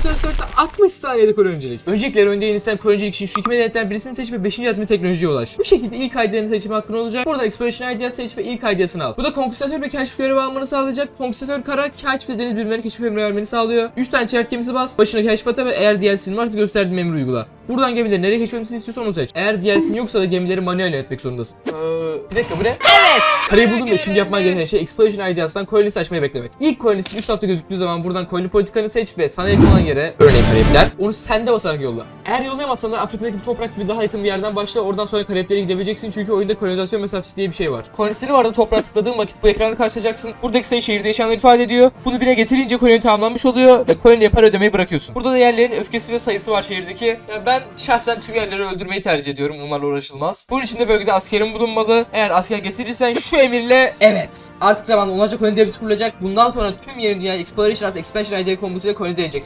Service 4'te 60 saniyede kolonincilik. Öncelikle önde yeni sistem kolonincilik için şu iki medeniyetten birisini seç ve 5. admin teknolojiye ulaş. Bu şekilde ilk ID'ni seçme hakkın olacak. Buradan Exploration Idea seç ve ilk ID'sini al. Bu da konküsatör ve keşif görevi almanı sağlayacak. Konküsatör karar keşif ve deniz bilimleri keşif emri vermeni sağlıyor. 3 tane çerçeve gemisi bas. Başına keşif ata ve eğer DLC'nin varsa gösterdiğim emri uygula. Buradan gemileri nereye keşfetmesini istiyorsan onu seç. Eğer DLC'nin yoksa da gemileri manuel yönetmek zorundasın. Ee, bir dakika bu ne? Evet. Karayı buldum ve şimdi yapman gereken şey Exploration Ideas'tan coin'i seçmeyi beklemek. İlk coin'i üst hafta gözüktüğü zaman buradan coin'i politikanı seç ve sana yakın olan yere örneğin karayipler. Onu sende basarak yolla. Eğer yollayamazsan da Afrika'daki bir toprak gibi daha yakın bir yerden başla. Oradan sonra karayiplere gidebileceksin çünkü oyunda kolonizasyon mesafesi diye bir şey var. Kolonistini var da toprağa tıkladığın vakit bu ekranı karşılayacaksın. Buradaki sayı şehirde yaşayanları ifade ediyor. Bunu bire getirince koloni tamamlanmış oluyor ve koloni yapar ödemeyi bırakıyorsun. Burada da yerlerin öfkesi ve sayısı var şehirdeki. Ya ben şahsen tüm yerleri öldürmeyi tercih ediyorum. Onlarla uğraşılmaz. Bunun için de bölgede askerin bulunmalı. Eğer asker getirirsen şu emirle evet. Artık zaman onlarca koloni devleti kurulacak. Bundan sonra tüm yeni dünya Exploration artı Expansion ID kombosuyla kolonize edeceksin.